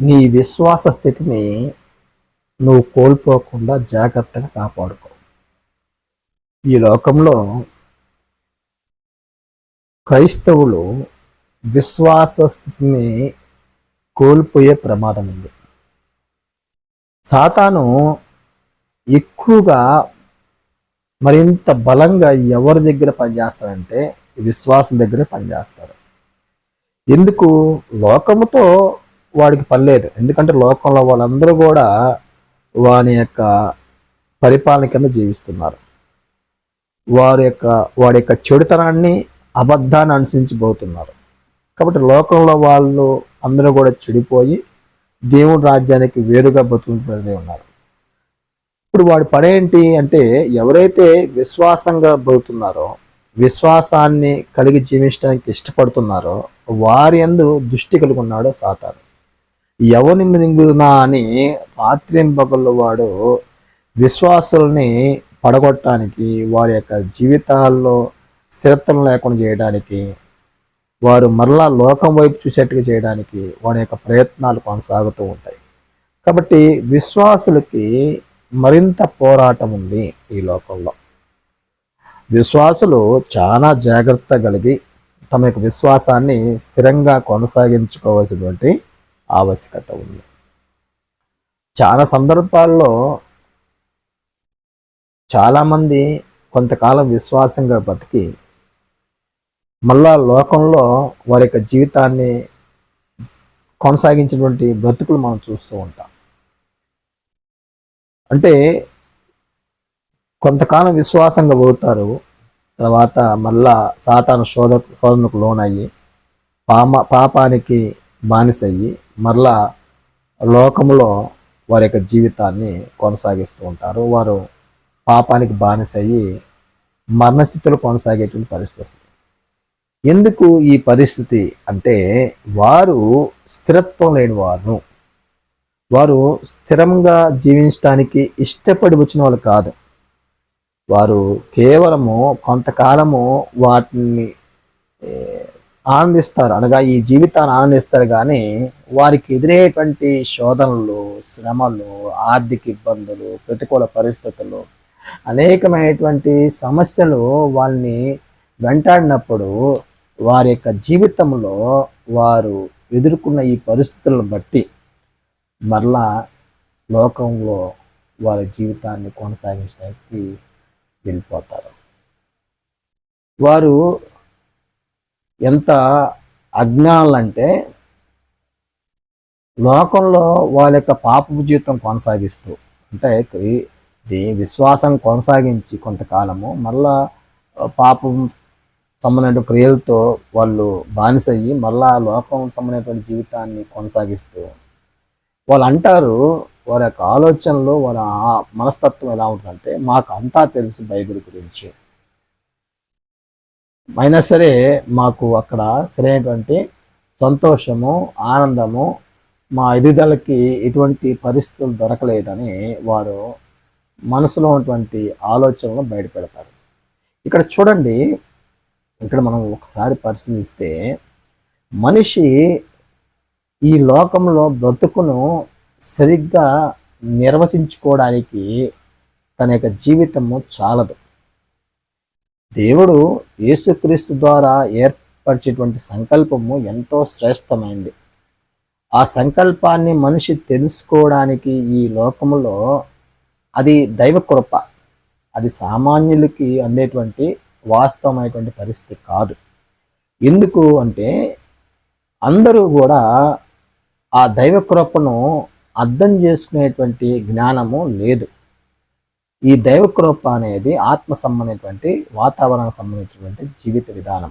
నీ విశ్వాస స్థితిని నువ్వు కోల్పోకుండా జాగ్రత్తగా కాపాడుకో. ఈ లోకంలో క్రైస్తవులు విశ్వాస స్థితిని కోల్పోయే ప్రమాదం ఉంది. సాతాను ఎక్కువగా మరింత బలంగా ఎవరి దగ్గర పనిచేస్తారంటే విశ్వాసం దగ్గర పనిచేస్తారు ఎందుకు? లోకముతో వాడికి పనిలేదు ఎందుకంటే లోకంలో వాళ్ళందరూ కూడా వాని యొక్క పరిపాలన కింద జీవిస్తున్నారు. వారి యొక్క వాడి యొక్క చెడుతనాన్ని అబద్ధాన్ని అనుసరించబోతున్నారు. కాబట్టి లోకంలో వాళ్ళు అందరూ కూడా చెడిపోయి దేవుడి రాజ్యానికి వేరుగా బతుకుతుంటే ఉన్నారు. ఇప్పుడు వాడి పని ఏంటి అంటే ఎవరైతే విశ్వాసంగా బతుకుతున్నారో విశ్వాసాన్ని కలిగి జీవించడానికి ఇష్టపడుతున్నారో వారి అందు దృష్టి కలిగి ఉన్నాడో సాతాను. ఎవరిని మింగునా అని రాత్రింపగల్లో వాడు విశ్వాసుల్ని పడగొట్టడానికి వారి యొక్క జీవితాల్లో స్థిరత్వం లేకుండా చేయడానికి వారు మరలా లోకం వైపు చూసేట్టుగా చేయడానికి వారి యొక్క ప్రయత్నాలు కొనసాగుతూ ఉంటాయి. కాబట్టి విశ్వాసులకి మరింత పోరాటం ఉంది ఈ లోకంలో. విశ్వాసులు చాలా జాగ్రత్త కలిగి తమ యొక్క విశ్వాసాన్ని స్థిరంగా కొనసాగించుకోవాల్సినటువంటి ఆవశ్యకత ఉంది. చాలా సందర్భాల్లో చాలామంది కొంతకాలం విశ్వాసంగా బతికి మళ్ళా లోకంలో వారి యొక్క జీవితాన్ని కొనసాగించినటువంటి బ్రతుకులు మనం చూస్తూ ఉంటాం. అంటే కొంతకాలం విశ్వాసంగా పోతారు తర్వాత మళ్ళా సాతాను శోధ శోధనకు లోనయ్యి పామ పాపానికి బానిసయ్యి మరలా లోకంలో వారి యొక్క జీవితాన్ని కొనసాగిస్తూ ఉంటారు. వారు పాపానికి బానిసయ్యి మరణస్థితిలో కొనసాగేటువంటి పరిస్థితి వస్తుంది. ఎందుకు ఈ పరిస్థితి అంటే వారు స్థిరత్వం లేని వారు వారు స్థిరంగా జీవించడానికి ఇష్టపడి వచ్చిన వాళ్ళు కాదు. వారు కేవలము కొంతకాలము వాటిని ఆనందిస్తారు. అనగా ఈ జీవితాన్ని ఆనందిస్తారు కానీ వారికి ఎదురయ్యేటువంటి శోధనలు శ్రమలు ఆర్థిక ఇబ్బందులు ప్రతికూల పరిస్థితులు అనేకమైనటువంటి సమస్యలు వాళ్ళని వెంటాడినప్పుడు వారి యొక్క జీవితంలో వారు ఎదుర్కొన్న ఈ పరిస్థితులను బట్టి మరలా లోకంలో వారి జీవితాన్ని కొనసాగించడానికి వెళ్ళిపోతారు వారు ఎంత అజ్ఞానులంటే లోకంలో వాళ్ళ యొక్క పాపపు జీవితం కొనసాగిస్తూ అంటే క్రీ- విశ్వాసం కొనసాగించి కొంతకాలము మళ్ళా పాపం సంబంధమైన క్రియలతో వాళ్ళు బానిసయ్యి మళ్ళా లోకం సంబంధమైనటువంటి జీవితాన్ని కొనసాగిస్తూ వాళ్ళు అంటారు వారి యొక్క ఆలోచనలు వాళ్ళ మనస్తత్వం ఎలా ఉంటుందంటే మాకు అంతా తెలుసు బైబిల్ గురించి. అయినా సరే మాకు అక్కడ సరైనటువంటి సంతోషము ఆనందము మా ఎదుగుదలకి ఎటువంటి పరిస్థితులు దొరకలేదని వారు మనసులో ఉన్నటువంటి ఆలోచనలు బయటపెడతారు. ఇక్కడ చూడండి ఇక్కడ మనం ఒకసారి పరిశీలిస్తే మనిషి ఈ లోకంలో బ్రతుకును సరిగ్గా నిర్వచించుకోవడానికి తన యొక్క జీవితము చాలదు. దేవుడు యేసుక్రీస్తు ద్వారా ఏర్పరిచేటువంటి సంకల్పము ఎంతో శ్రేష్టమైంది. ఆ సంకల్పాన్ని మనిషి తెలుసుకోవడానికి ఈ లోకములో అది దైవ కృప. అది సామాన్యులకి అందేటువంటి వాస్తవమైనటువంటి పరిస్థితి కాదు. ఎందుకు అంటే అందరూ కూడా ఆ దైవ కృపను అర్థం చేసుకునేటువంటి జ్ఞానము లేదు. ఈ దైవ కృప అనేది ఆత్మ సంబంధించినటువంటి వాతావరణం సంబంధించినటువంటి జీవిత విధానం.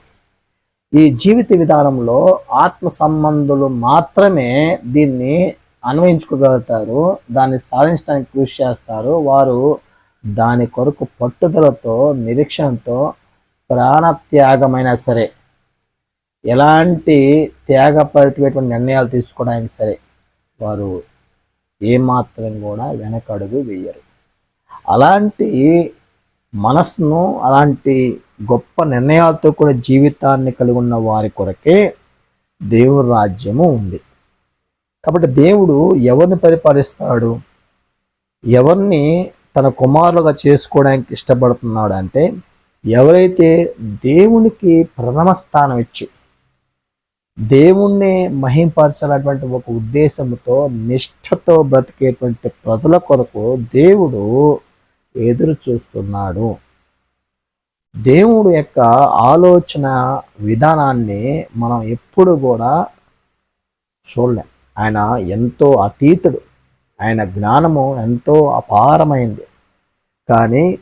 ఈ జీవిత విధానంలో ఆత్మ సంబంధులు మాత్రమే దీన్ని అన్వయించుకోగలుగుతారు దాన్ని సాధించడానికి కృషి చేస్తారు. వారు దాని కొరకు పట్టుదలతో నిరీక్షణతో ప్రాణత్యాగమైనా సరే ఎలాంటి త్యాగపడేటువంటి నిర్ణయాలు తీసుకోవడానికి సరే వారు ఏమాత్రం కూడా వెనకడుగు వేయరు. అలాంటి మనస్సును అలాంటి గొప్ప నిర్ణయాలతో కూడా జీవితాన్ని కలిగి ఉన్న వారి కొరకే దేవుడి రాజ్యము ఉంది. కాబట్టి దేవుడు ఎవరిని పరిపాలిస్తాడు? ఎవరిని తన కుమారులుగా చేసుకోవడానికి ఇష్టపడుతున్నాడు అంటే ఎవరైతే దేవునికి ప్రథమ స్థానం ఇచ్చి దేవుణ్ణి మహింపరచాలన్నటువంటి ఒక ఉద్దేశంతో నిష్ఠతో బ్రతికేటువంటి ప్రజల కొరకు దేవుడు ఎదురు చూస్తున్నాడు. దేవుడు యొక్క ఆలోచన విధానాన్ని మనం ఎప్పుడు కూడా చూడలేం. ఆయన ఎంతో అతీతుడు. ఆయన జ్ఞానము ఎంతో అపారమైంది. కానీ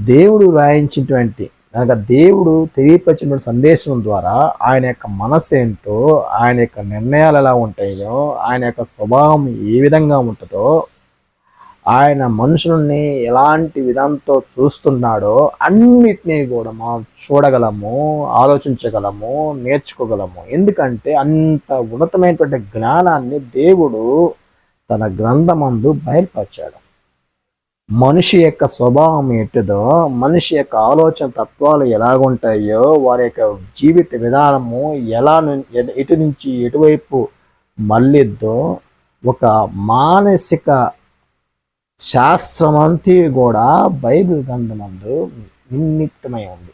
దేవుడు రాయించినటువంటి అనగా దేవుడు తెలియపరిచిన సందేశం ద్వారా ఆయన యొక్క మనసు ఏంటో ఆయన యొక్క నిర్ణయాలు ఎలా ఉంటాయో ఆయన యొక్క స్వభావం ఏ విధంగా ఉంటుందో ఆయన మనుషుల్ని ఎలాంటి విధానంతో చూస్తున్నాడో అన్నిటినీ కూడా మనం చూడగలము ఆలోచించగలము నేర్చుకోగలము. ఎందుకంటే అంత ఉన్నతమైనటువంటి జ్ఞానాన్ని దేవుడు తన గ్రంథమందు బయలుపరిచాడు. మనిషి యొక్క స్వభావం ఎటుదో మనిషి యొక్క ఆలోచన తత్వాలు ఎలాగుంటాయో వారి యొక్క జీవిత విధానము ఎలా ను- ఎటు నుంచి ఎటువైపు మళ్ళిద్దో ఒక మానసిక శాస్త్రమంతి కూడా బైబిల్ గ్రంథమందు నిమిత్తమై ఉంది.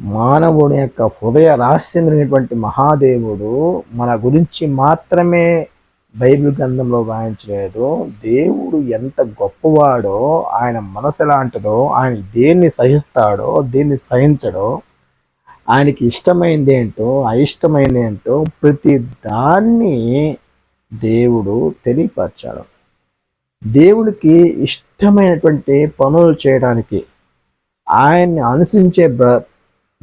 మానవుడి యొక్క హృదయ రహస్యమైనటువంటి మహాదేవుడు మన గురించి మాత్రమే బైబిల్ గ్రంథంలో రాయించలేదు దేవుడు ఎంత గొప్పవాడో ఆయన మనసు ఎలాంటిదో ఆయన దేన్ని సహిస్తాడో దేన్ని సహించడో ఆయనకి ఇష్టమైంది ఏంటో అయిష్టమైంది ఏంటో ప్రతి దాన్ని దేవుడు తెలియపరచాడు. దేవుడికి ఇష్టమైనటువంటి పనులు చేయడానికి ఆయన్ని అనుసరించే బ్ర-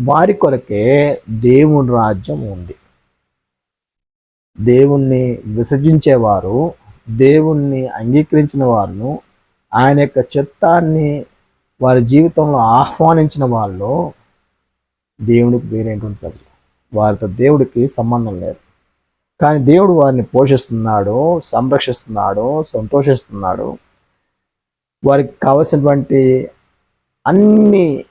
వారి కొరకే దేవుని రాజ్యం ఉంది. దేవుణ్ణి విసర్జించేవారు దేవుణ్ణి అంగీకరించిన వారును ఆయన యొక్క చిత్తాన్ని వారి జీవితంలో ఆహ్వానించిన వాళ్ళు దేవునికి వేరేటువంటి ప్రజలు. వారితో దేవుడికి సంబంధం లేదు. కానీ దేవుడు వారిని పోషిస్తున్నాడు సంరక్షిస్తున్నాడు సంతోషిస్తున్నాడు వారికి కావలసినటువంటి అన్ని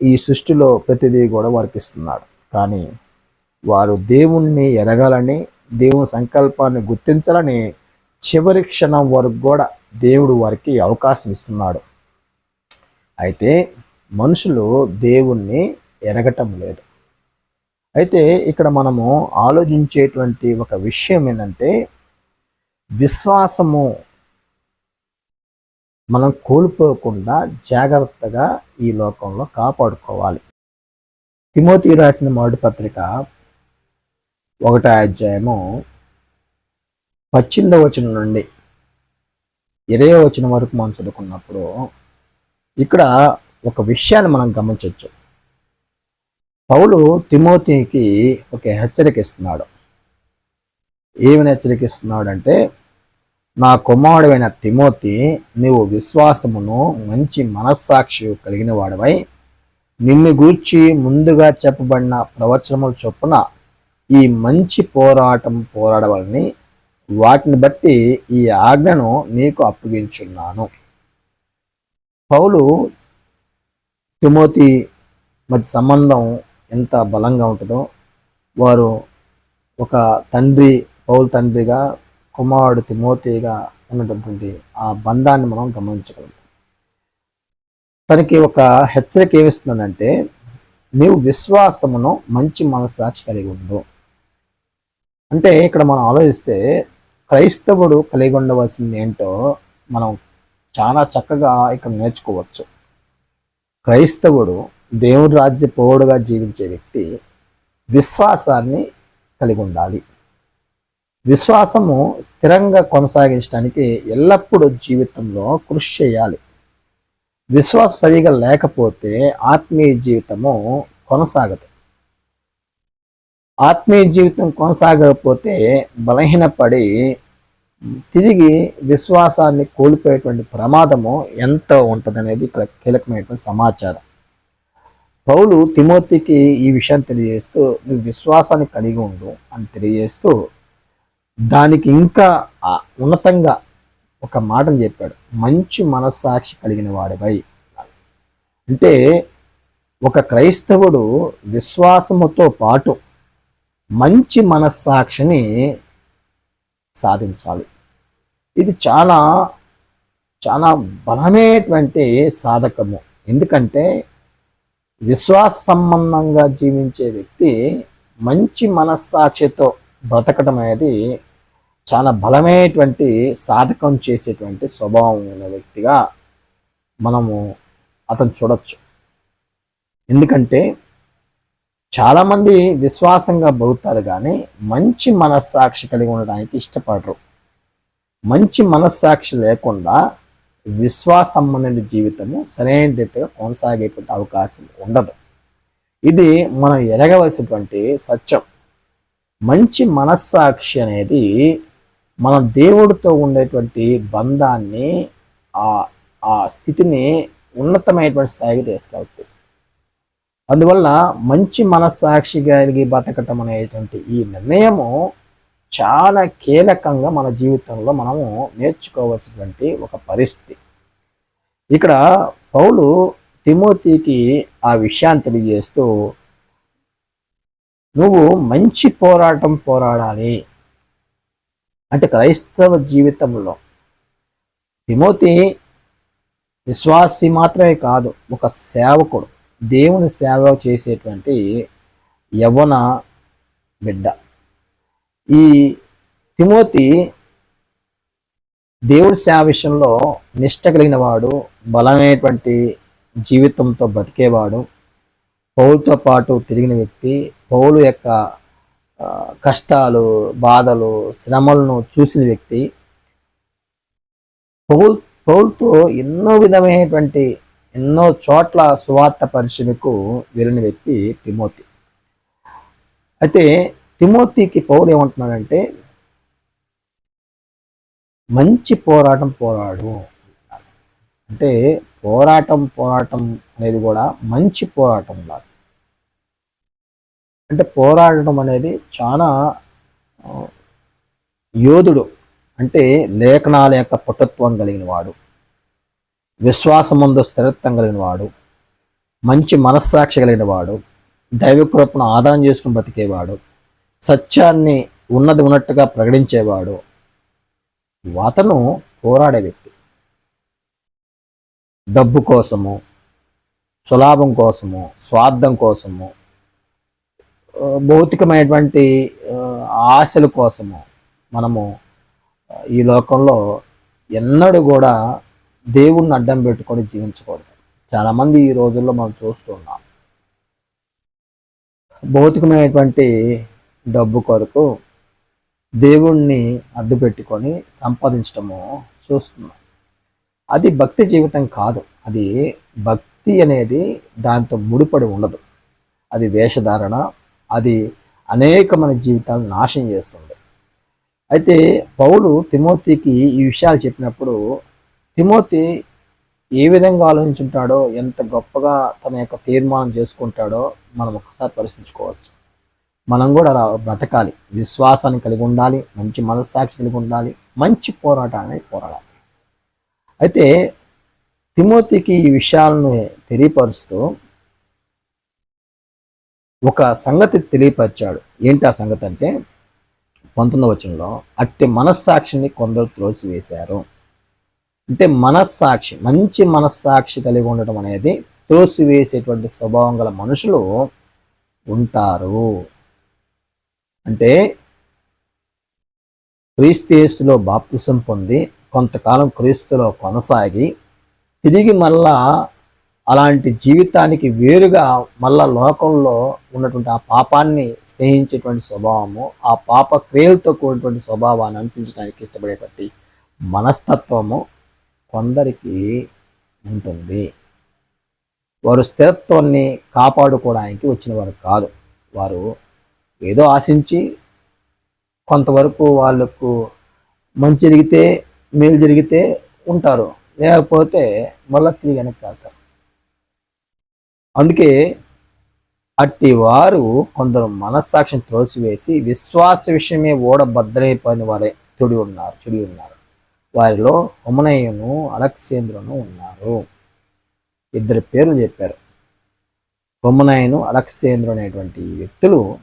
ఈ సృష్టిలో ప్రతిదీ కూడా వారికి ఇస్తున్నాడు. కానీ వారు దేవుణ్ణి ఎరగాలని దేవుని సంకల్పాన్ని గుర్తించాలని చివరి క్షణం వరకు కూడా దేవుడు వారికి అవకాశం ఇస్తున్నాడు. అయితే మనుషులు దేవుణ్ణి ఎరగటం లేదు. అయితే ఇక్కడ మనము ఆలోచించేటువంటి ఒక విషయం ఏంటంటే విశ్వాసము మనం కోల్పోకుండా జాగ్రత్తగా ఈ లోకంలో కాపాడుకోవాలి. తిమోతి రాసిన మొదటి పత్రిక ఒకటో అధ్యాయము పద్దెనిమిదవ వచనం నుండి ఇరవై వచనం వరకు మనం చదువుకున్నప్పుడు ఇక్కడ ఒక విషయాన్ని మనం గమనించవచ్చు. పౌలు తిమోతికి ఒక హెచ్చరిక ఇస్తున్నాడు ఏమని హెచ్చరిక ఇస్తున్నాడు అంటే నా కుమారుడైన తిమోతి నీవు విశ్వాసమును మంచి మనస్సాక్షి కలిగిన వాడవై నిన్ను గూర్చి ముందుగా చెప్పబడిన ప్రవచనముల చొప్పున ఈ మంచి పోరాటం పోరాడవలని వాటిని బట్టి ఈ ఆజ్ఞను నీకు అప్పగించున్నాను. పౌలు తిమోతి మధ్య సంబంధం ఎంత బలంగా ఉంటుందో. వారు ఒక తండ్రి పౌల్ తండ్రిగా కుమారుడు తిమోతిగా ఉన్నటువంటి ఆ బంధాన్ని మనం గమనించగలం. తనకి ఒక హెచ్చరిక ఏమిస్తుందంటే నీవు విశ్వాసమును మంచి మనస్సాక్షి కలిగి ఉండు. అంటే ఇక్కడ మనం ఆలోచిస్తే క్రైస్తవుడు కలిగి ఉండవలసింది ఏంటో మనం చాలా చక్కగా ఇక్కడ నేర్చుకోవచ్చు. క్రైస్తవుడు దేవుడి రాజ్య పౌరుడుగా జీవించే వ్యక్తి విశ్వాసాన్ని కలిగి ఉండాలి. విశ్వాసము స్థిరంగా కొనసాగించడానికి ఎల్లప్పుడూ జీవితంలో కృషి చేయాలి. విశ్వాసం సరిగా లేకపోతే ఆత్మీయ జీవితము కొనసాగదు. ఆత్మీయ జీవితం కొనసాగకపోతే బలహీనపడి తిరిగి విశ్వాసాన్ని కోల్పోయేటువంటి ప్రమాదము ఎంత ఉంటుందనేది ఇక్కడ కీలకమైనటువంటి సమాచారం. పౌలు తిమోతికి ఈ విషయం తెలియజేస్తూ నువ్వు విశ్వాసాన్ని కలిగి ఉండు అని తెలియజేస్తూ దానికి ఇంకా ఉన్నతంగా ఒక మాటను చెప్పాడు. మంచి మనస్సాక్షి కలిగిన వాడిపై అంటే ఒక క్రైస్తవుడు విశ్వాసముతో పాటు మంచి మనస్సాక్షిని సాధించాలి. ఇది చాలా చాలా బలమైనటువంటి సాధకము. ఎందుకంటే విశ్వాస సంబంధంగా జీవించే వ్యక్తి మంచి మనస్సాక్షితో బ్రతకడం అనేది చాలా బలమైనటువంటి సాధకం చేసేటువంటి స్వభావం ఉన్న వ్యక్తిగా మనము అతను చూడొచ్చు. ఎందుకంటే చాలామంది విశ్వాసంగా బతుకుతారు కానీ మంచి మనస్సాక్షి కలిగి ఉండడానికి ఇష్టపడరు. మంచి మనస్సాక్షి లేకుండా విశ్వాసంబంధమైన జీవితము సరైన రీతిగా కొనసాగేటువంటి అవకాశం ఉండదు. ఇది మనం ఎరగవలసినటువంటి సత్యం. మంచి మనస్సాక్షి అనేది మన దేవుడితో ఉండేటువంటి బంధాన్ని ఆ ఆ స్థితిని ఉన్నతమైనటువంటి స్థాయికి తీసుకెళ్తుంది. అందువల్ల మంచి మనస్సాక్షి కలిగి బతకటం అనేటువంటి ఈ నిర్ణయము చాలా కీలకంగా మన జీవితంలో మనము నేర్చుకోవాల్సినటువంటి ఒక పరిస్థితి. ఇక్కడ పౌలు తిమోతికి ఆ విషయాన్ని తెలియజేస్తూ నువ్వు మంచి పోరాటం పోరాడాలి. అంటే క్రైస్తవ జీవితంలో తిమోతి విశ్వాసి మాత్రమే కాదు ఒక సేవకుడు దేవుని సేవ చేసేటువంటి యవన బిడ్డ. ఈ తిమోతి దేవుడి సేవ విషయంలో నిష్ట కలిగిన వాడు బలమైనటువంటి జీవితంతో బ్రతికేవాడు పౌలతో పాటు తిరిగిన వ్యక్తి పౌలు యొక్క కష్టాలు బాధలు శ్రమలను చూసిన వ్యక్తి పౌల్ పౌల్తో ఎన్నో విధమైనటువంటి ఎన్నో చోట్ల సువార్త పరిచయకు వెళ్ళిన వ్యక్తి తిమోతి. అయితే తిమోతికి పౌలు ఏమంటున్నాడంటే మంచి పోరాటం పోరాడు. అంటే పోరాటం పోరాటం అనేది కూడా మంచి పోరాటం లాగా. అంటే పోరాడటం అనేది చాలా యోధుడు అంటే లేఖనాల యొక్క పటుత్వం కలిగిన వాడు విశ్వాసముందు స్థిరత్వం కలిగిన వాడు మంచి మనస్సాక్షి కలిగిన వాడు దైవకృపను ఆదాయం చేసుకుని బ్రతికేవాడు సత్యాన్ని ఉన్నది ఉన్నట్టుగా ప్రకటించేవాడు. అతను పోరాడే వ్యక్తి. డబ్బు కోసము సులాభం కోసము స్వార్థం కోసము భౌతికమైనటువంటి ఆశల కోసము మనము ఈ లోకంలో ఎన్నడూ కూడా దేవుణ్ణి అడ్డం పెట్టుకొని జీవించకూడదు. చాలామంది ఈ రోజుల్లో మనం చూస్తున్నాం భౌతికమైనటువంటి డబ్బు కొరకు దేవుణ్ణి అడ్డు పెట్టుకొని సంపాదించడము చూస్తున్నాం. అది భక్తి జీవితం కాదు. అది భక్తి అనేది దాంతో ముడిపడి ఉండదు. అది వేషధారణ అది అనేక మన జీవితాలను నాశనం చేస్తుంది. అయితే పౌలు తిమోతికి ఈ విషయాలు చెప్పినప్పుడు తిమోతి ఏ విధంగా ఆలోచించుంటాడో ఎంత గొప్పగా తన యొక్క తీర్మానం చేసుకుంటాడో మనం ఒకసారి పరిశీలించుకోవచ్చు. మనం కూడా అలా బ్రతకాలి. విశ్వాసాన్ని కలిగి ఉండాలి. మంచి మనస్సాక్షి కలిగి ఉండాలి. మంచి పోరాటాన్ని పోరాడాలి. అయితే తిమోతికి ఈ విషయాలను తెలియపరుస్తూ ఒక సంగతి తెలియపరిచాడు. ఏంటి ఆ సంగతి అంటే పంతొమ్మిదవ వచనంలో అట్టి మనస్సాక్షిని కొందరు త్రోసివేశారు. అంటే మనస్సాక్షి మంచి మనస్సాక్షి కలిగి ఉండటం అనేది త్రోసివేసేటువంటి స్వభావం గల మనుషులు ఉంటారు. అంటే క్రీస్తులో బాప్తిసం పొంది కొంతకాలం క్రీస్తులో కొనసాగి తిరిగి మళ్ళా అలాంటి జీవితానికి వేరుగా మళ్ళా లోకంలో ఉన్నటువంటి ఆ పాపాన్ని స్నేహించేటువంటి స్వభావము ఆ పాప క్రియలతో కూడినటువంటి స్వభావాన్ని అనుసరించడానికి ఇష్టపడేటువంటి మనస్తత్వము కొందరికి ఉంటుంది. వారు స్థిరత్వాన్ని కాపాడుకోవడానికి వచ్చిన వారు కాదు. వారు ఏదో ఆశించి కొంతవరకు వాళ్ళకు మంచి జరిగితే మేలు జరిగితే ఉంటారు. లేకపోతే మళ్ళీ తిరిగి వెనక్కి వెళ్తారు. అందుకే అట్టి వారు కొందరు మనస్సాక్షిని త్రోసివేసి విశ్వాస విషయమే ఓడ భద్రైపోయిన వారే తుడి ఉన్నారు చుడి ఉన్నారు. వారిలో హుమనయ్యను అలక్సేంద్రును ఉన్నారు. ఇద్దరు పేర్లు చెప్పారు. హుమనయ్యను అలక్సేంద్రు అనేటువంటి వ్యక్తులు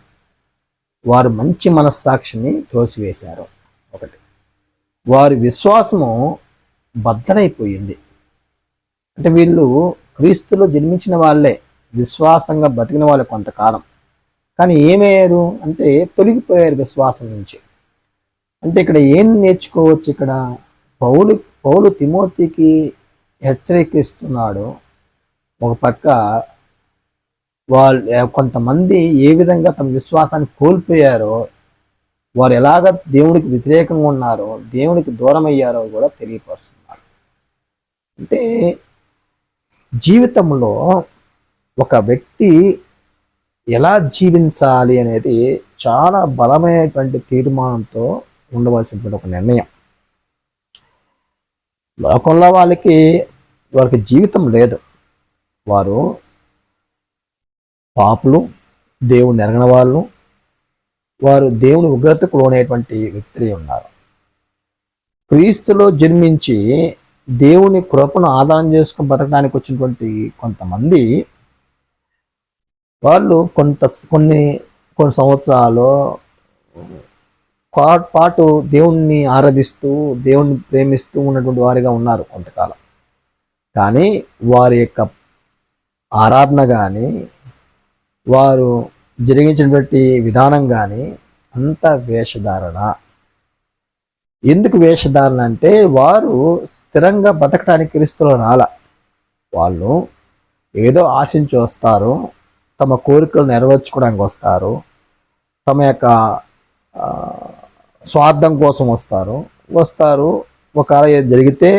వారు మంచి మనస్సాక్షిని త్రోసివేశారు. ఒకటి. వారి విశ్వాసము బద్దలైపోయింది అంటే వీళ్ళు క్రీస్తులో జన్మించిన వాళ్ళే విశ్వాసంగా బతికిన వాళ్ళు కొంతకాలం. కానీ ఏమయ్యారు? అంటే తొలగిపోయారు విశ్వాసం నుంచి. అంటే ఇక్కడ ఏం నేర్చుకోవచ్చు ఇక్కడ? పౌలు పౌలు తిమోతికి హెచ్చరికిస్తున్నాడు ఒక పక్క వాళ్ళు కొంతమంది ఏ విధంగా తమ విశ్వాసాన్ని కోల్పోయారో వారు ఎలాగ దేవుడికి వ్యతిరేకంగా ఉన్నారో దేవుడికి దూరం అయ్యారో కూడా తెలియపరుస్తున్నారు. అంటే జీవితంలో ఒక వ్యక్తి ఎలా జీవించాలి అనేది చాలా బలమైనటువంటి తీర్మానంతో ఉండవలసినటువంటి ఒక నిర్ణయం. లోకంలో వాళ్ళకి వారికి జీవితం లేదు. వారు పాపులు దేవుని ఎరగని వాళ్ళు వారు దేవుని ఉగ్రతకు లోనేటువంటి వ్యక్తులే ఉన్నారు. క్రీస్తులో జన్మించి దేవుని కృపను ఆదాయం చేసుకుని బతకడానికి వచ్చినటువంటి కొంతమంది వాళ్ళు కొంత కొన్ని కొన్ని సంవత్సరాలు పాటు దేవుణ్ణి ఆరాధిస్తూ దేవుణ్ణి ప్రేమిస్తూ ఉన్నటువంటి వారిగా ఉన్నారు కొంతకాలం. కానీ వారి యొక్క ఆరాధన కానీ వారు జరిగించినటువంటి విధానం కానీ అంత వేషధారణ. ఎందుకు వేషధారణ అంటే వారు స్థిరంగా బతకడానికి క్రీస్తులో రాల. వాళ్ళు ఏదో ఆశించి వస్తారు తమ కోరికలు నెరవేర్చుకోవడానికి వస్తారు తమ యొక్క స్వార్థం కోసం వస్తారు. వస్తారు ఒకవేళ ఏది జరిగితే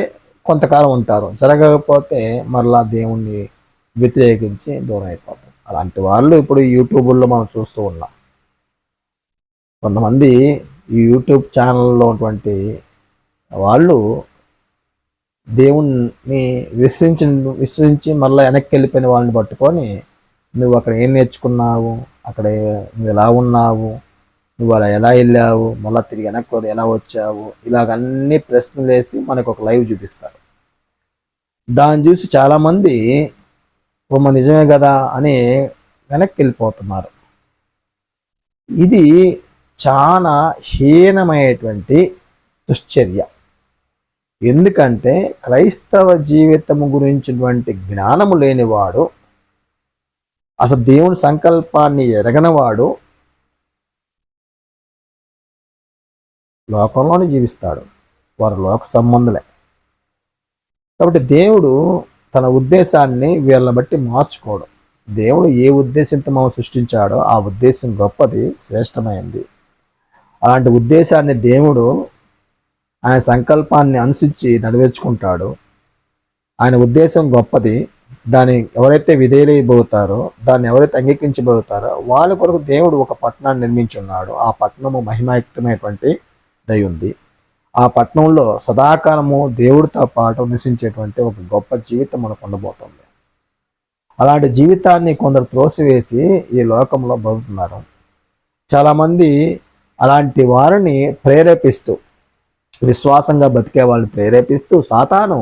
కొంతకాలం ఉంటారు. జరగకపోతే మరలా దేవుణ్ణి వ్యతిరేకించి దూరం అయిపోతారు. అలాంటి వాళ్ళు ఇప్పుడు యూట్యూబ్లో మనం చూస్తూ ఉన్నాం. కొంతమంది ఈ యూట్యూబ్ ఛానల్లో ఉన్నటువంటి వాళ్ళు దేవుణ్ణి విశ్వించి విశ్వించి మళ్ళీ వెనక్కి వెళ్ళిపోయిన వాళ్ళని పట్టుకొని నువ్వు అక్కడ ఏం నేర్చుకున్నావు? అక్కడ నువ్వు ఎలా ఉన్నావు? నువ్వు అలా ఎలా వెళ్ళావు? మళ్ళీ తిరిగి వెనక్కి ఎలా వచ్చావు? ఇలాగ అన్ని ప్రశ్నలు వేసి మనకు ఒక లైవ్ చూపిస్తారు. దాన్ని చూసి చాలామంది బొమ్మ నిజమే కదా అని వెనక్కి వెళ్ళిపోతున్నారు ఇది చాలా హీనమైనటువంటి దుశ్చర్య. ఎందుకంటే క్రైస్తవ జీవితం గురించినటువంటి జ్ఞానము లేనివాడు అసలు దేవుని సంకల్పాన్ని ఎరగనవాడు లోకంలోనే జీవిస్తాడు. వారు లోక సంబంధులే. కాబట్టి దేవుడు తన ఉద్దేశాన్ని వీళ్ళని బట్టి మార్చుకోవడం. దేవుడు ఏ ఉద్దేశంతో మనం సృష్టించాడో ఆ ఉద్దేశం గొప్పది శ్రేష్టమైంది. అలాంటి ఉద్దేశాన్ని దేవుడు ఆయన సంకల్పాన్ని అనుసరించి నెరవేర్చుకుంటాడు. ఆయన ఉద్దేశం గొప్పది. దాన్ని ఎవరైతే విధేయులైపోతారో దాన్ని ఎవరైతే అంగీకరించబోతారో వాళ్ళ కొరకు దేవుడు ఒక పట్టణాన్ని నిర్మించున్నాడు. ఆ పట్టణము మహిమాయుక్తమైనటువంటి దై ఉంది. ఆ పట్టణంలో సదాకాలము దేవుడితో పాటు నివసించేటువంటి ఒక గొప్ప జీవితం మనకు ఉండబోతుంది. అలాంటి జీవితాన్ని కొందరు త్రోసివేసి ఈ లోకంలో బతుకుతున్నారు. చాలామంది అలాంటి వారిని ప్రేరేపిస్తూ విశ్వాసంగా బతికే వాళ్ళని ప్రేరేపిస్తూ సాతాను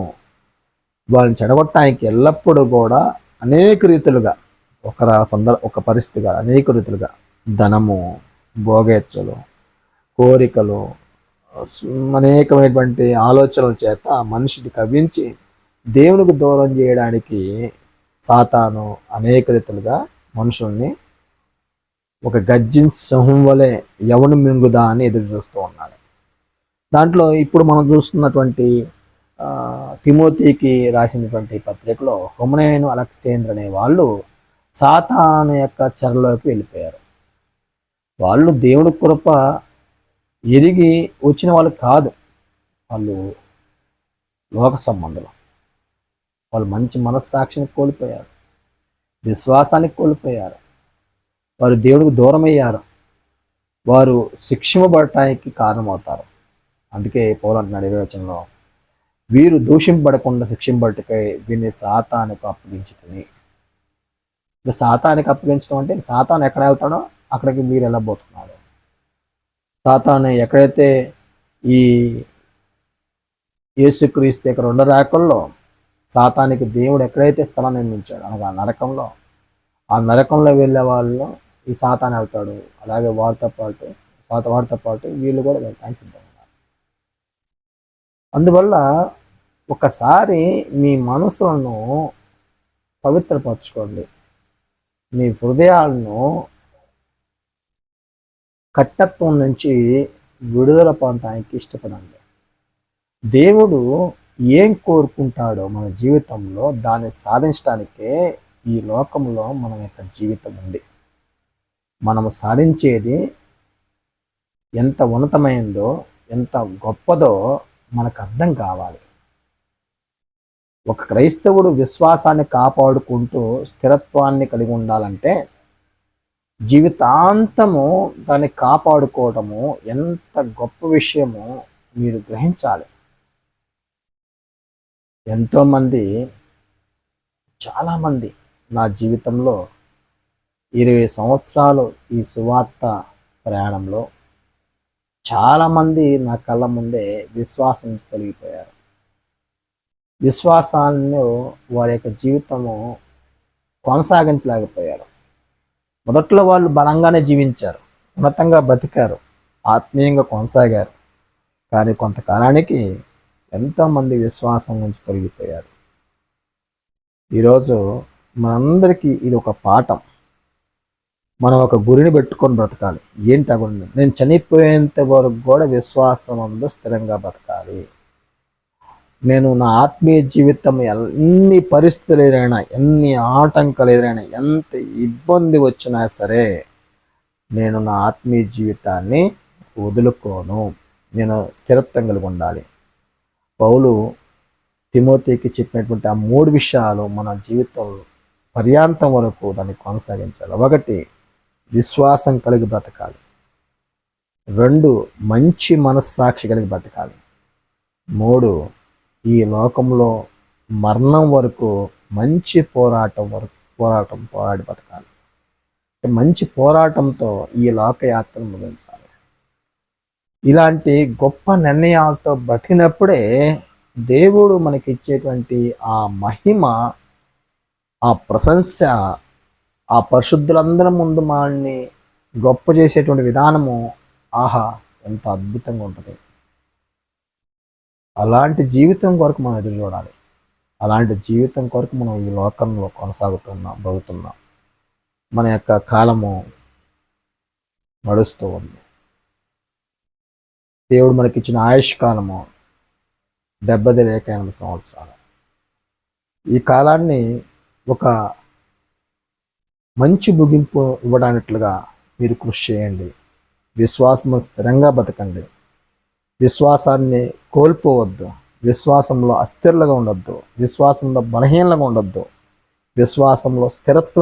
వాళ్ళని చెడగొట్టడానికి ఎల్లప్పుడూ కూడా అనేక రీతులుగా ఒక సందర్భ సందర్ ఒక పరిస్థితిగా అనేక రీతులుగా ధనము భోగేచ్చలు కోరికలు అనేకమైనటువంటి ఆలోచనల చేత మనిషిని కవ్వించి దేవునికి దూరం చేయడానికి సాతాను అనేక రీతులుగా మనుషుల్ని ఒక గజ్జిన్ సింహం వలె ఎవను మింగుదా అని ఎదురు చూస్తూ ఉన్నాడు. దాంట్లో ఇప్పుడు మనం చూస్తున్నటువంటి తిమోతికి రాసినటువంటి పత్రికలో హుమనేను అలెక్సేంద్ర అనే వాళ్ళు సాతాను యొక్క చెరలోకి వెళ్ళిపోయారు. వాళ్ళు దేవుడి కృప ఎదిగి వచ్చిన వాళ్ళు కాదు. వాళ్ళు లోక సంబంధులు. వాళ్ళు మంచి మనస్సాక్షిని కోల్పోయారు. విశ్వాసానికి కోల్పోయారు. వారు దేవుడికి దూరం అయ్యారు వారు శిక్షింపబడటానికి కారణమవుతారు. అందుకే పౌరు అంటున్నాడు ఇరవచనంలో వీరు దూషింపబడకుండా శిక్షింపబడటకై వీరిని సాతానికి అప్పగించుకుని. ఇక సాతానికి అప్పగించడం అంటే సాతాను ఎక్కడ వెళ్తాడో అక్కడికి మీరు వెళ్ళబోతున్నాడు సాతాను ఎక్కడైతే ఈ యేసుక్రీస్తు యొక్క రెండు రాకల్లో సాతానికి దేవుడు ఎక్కడైతే స్థలం నిర్మించాడు అనగా నరకంలో ఆ నరకంలో వెళ్ళే వాళ్ళు ఈ సాతాన్ వెళ్తాడు. అలాగే వారితో పాటు సాత వారితో పాటు వీళ్ళు కూడా వెళ్తాను సిద్ధంగా అందువల్ల ఒకసారి మీ మనసులను పవిత్రపరచుకోండి. మీ హృదయాలను కట్టత్వం నుంచి విడుదల పొందడానికి ఇష్టపడండి. దేవుడు ఏం కోరుకుంటాడో మన జీవితంలో దాన్ని సాధించడానికే ఈ లోకంలో మన యొక్క జీవితం ఉంది. మనము సాధించేది ఎంత ఉన్నతమైందో ఎంత గొప్పదో మనకు అర్థం కావాలి. ఒక క్రైస్తవుడు విశ్వాసాన్ని కాపాడుకుంటూ స్థిరత్వాన్ని కలిగి ఉండాలంటే జీవితాంతము దాన్ని కాపాడుకోవటము ఎంత గొప్ప విషయమో మీరు గ్రహించాలి. ఎంతోమంది చాలామంది నా జీవితంలో ఇరవై సంవత్సరాలు ఈ సువార్త ప్రయాణంలో చాలామంది నా కళ్ళ ముందే విశ్వాసం తొలగిపోయారు. విశ్వాసాన్ని వారి యొక్క జీవితము కొనసాగించలేకపోయారు. మొదట్లో వాళ్ళు బలంగానే జీవించారు ఉన్నతంగా బ్రతికారు ఆత్మీయంగా కొనసాగారు. కానీ కొంతకాలానికి ఎంతోమంది విశ్వాసం నుంచి తొలగిపోయారు. ఈరోజు మనందరికీ ఇది ఒక పాఠం. మనం ఒక గురిని పెట్టుకొని బ్రతకాలి. ఏంటి ఆ నేను చనిపోయేంత వరకు కూడా విశ్వాసం అందు స్థిరంగా బ్రతకాలి. నేను నా ఆత్మీయ జీవితం ఎన్ని పరిస్థితులు ఎదురైనా ఎన్ని ఆటంకాలు ఎదురైనా ఎంత ఇబ్బంది వచ్చినా సరే నేను నా ఆత్మీయ జీవితాన్ని వదులుకోను. నేను స్థిరత్వం కలిగి ఉండాలి. పౌలు తిమోతికి చెప్పినటువంటి ఆ మూడు విషయాలు మన జీవితంలో పర్యాంతం వరకు దాన్ని కొనసాగించాలి. ఒకటి విశ్వాసం కలిగి బ్రతకాలి. రెండు మంచి మనస్సాక్షి కలిగి బ్రతకాలి. మూడు ఈ లోకంలో మరణం వరకు మంచి పోరాటం వరకు పోరాటం పోరాడి బతకాలి. మంచి పోరాటంతో ఈ లోకయాత్రను ముగించాలి. ఇలాంటి గొప్ప నిర్ణయాలతో బతికినప్పుడే దేవుడు మనకి ఇచ్చేటువంటి ఆ మహిమ ఆ ప్రశంస ఆ పరిశుద్ధులందరి ముందు మనల్ని గొప్ప చేసేటువంటి విధానము ఆహా ఎంత అద్భుతంగా ఉంటుంది. అలాంటి జీవితం కొరకు మనం ఎదురు చూడాలి. అలాంటి జీవితం కొరకు మనం ఈ లోకంలో కొనసాగుతున్నాం బతుకుతున్నాం. మన యొక్క కాలము నడుస్తూ ఉంది. దేవుడు మనకిచ్చిన ఆయుష్ కాలము డెబ్బది లేక ఎనభై సంవత్సరాలు. ఈ కాలాన్ని ఒక మంచి ముగింపు ఇవ్వడానిట్లుగా మీరు కృషి చేయండి. విశ్వాసము స్థిరంగా బతకండి. విశ్వాసాన్ని కోల్పోవద్దు. విశ్వాసంలో అస్థిరులుగా ఉండొద్దు. విశ్వాసంలో బలహీనంగా ఉండొద్దు. విశ్వాసంలో స్థిరత్వం